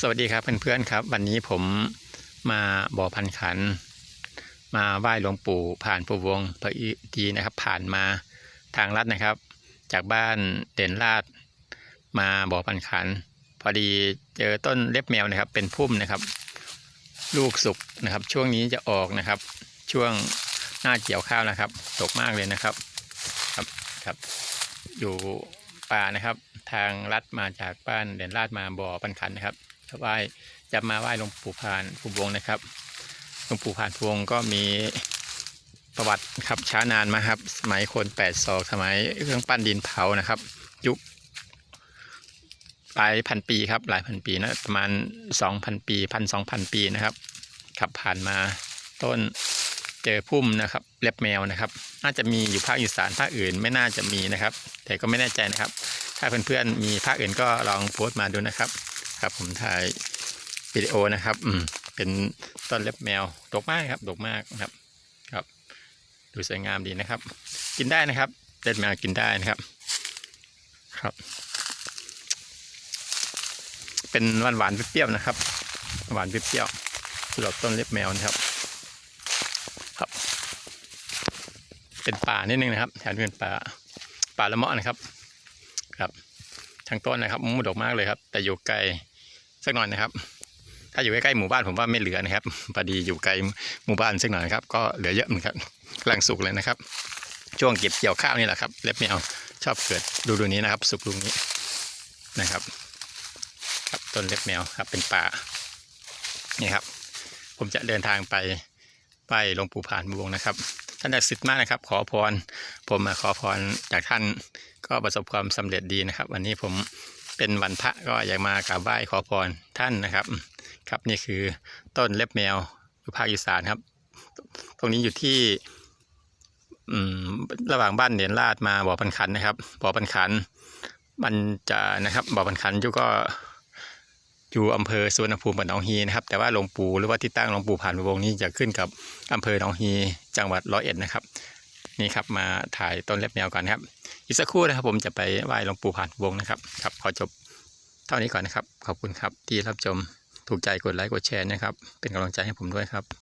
สวัสดีครับเพื่อนๆครับ วันนี้ผมมาบ่อพันขัน มาไหว้หลวงปู่ผ่านปู่วงพระอีดีนะครับ ผ่านมาทางลัดนะครับ จากบ้านเด่นลาดมาบ่อพันขัน พอดีเจอต้นเล็บแมวนะครับ เป็นพุ่มนะครับ ลูกสุกนะครับ ช่วงนี้จะออกนะครับ ช่วงหน้าเกี่ยวข้าวนะครับตกมากเลยนะครับครับครับ อยู่ป่านะครับ ทางลัดมาจากบ้านเด่นลาดมาบ่อปันขันนะครับ จะไหว้จะมาไหว้หลวงปู่พานภูวงนะครับหลวงปู่พานภูวงก็มีประวัติครับช้านานมาครับ สมัยคนแปดศอกสมัยเครื่องปั้นดินเผานะครับ ยุคหลายพันปีครับ หลายพันปีนะประมาณสองพันปีพันสองพันปีนะครับ ขับผ่านมาต้นเจอพุ่มนะครับเล็บแมวนะครับ น่าจะมีอยู่ภาคอีสานภาคอื่นไม่น่าจะมีนะครับ แต่ก็ไม่แน่ใจนะครับ ถ้าเพื่อนๆมีภาคอื่นก็ลองโพสต์มาดูนะครับ ครับ ผมถ่ายวิดีโอนะครับ อืม เป็นต้นเล็บแมวดกมากครับดกมากนะครับ ครับ ดูสวยงามดีนะครับ กินได้นะครับเล็บแมวกินได้นะครับ ครับ เป็นหวานหวานเปรี้ยวนะครับ หวานเปรี้ยวสำหรับต้นเล็บแมวนะครับ ครับ เป็นป่านิดนึงนะครับแถวนี้เป็นป่าป่าละเมาะนะครับ ครับทางต้นนะครับมุดดกมากเลยครับ แต่อยู่ไกล สักหน่อยนะครับ ถ้าอยู่ใกล้ๆหมู่บ้านผมว่าไม่เหลือนะครับพอดีอยู่ไกลหมู่บ้านสักหน่อยครับ ก็เหลือเยอะเหมือนกันกำลังสุกเลยนะครับ ช่วงเก็บเกี่ยวข้าวนี่แหละครับเล็บแมวชอบเกิดดูดูนี้นะครับ สุกลูกนี้นะครับ ครับต้นเล็บแมวครับเป็นป่านี่ครับ ผมจะเดินทางไปไปหลวงปู่ผ่านบวงนะครับท่านศักดิ์สิทธิ์มากนะครับ ขอพร ผมมาขอพรจากท่านก็ประสบความสำเร็จดีนะครับ วันนี้ผม เป็นวันพระก็อยากมากราบไหว้ขอพรท่านนะครับ ครับนี่คือต้นเล็บแมวอยู่ภาคอีสานครับ ตรงนี้อยู่ที่อืมระหว่างบ้านเดียนลาดมาบ่อปันขันนะครับบ่อปันขัน มันจะนะครับบ่อปันขันอยู่ก็อยู่อำเภอสุวรรณภูมิกับหนองฮีนะครับ แต่ว่าหลวงปู่หรือว่าที่ตั้งหลวงปู่ผ่านวงนี้จะขึ้นกับอำเภอหนองฮีจังหวัดร้อยเอ็ดนะครับ นี่ครับมาถ่ายต้นเล็บแมวกันนครับ อีกสักครู่นะครับ ผมจะไปไหว้หลวงปู่ผ่านวงนะครับครับขอจบเท่านี้ก่อนนะครับ ขอบคุณครับที่รับชมถูกใจกดไลค์กดแชร์นะครับ เป็นกำลังใจให้ผมด้วยครับ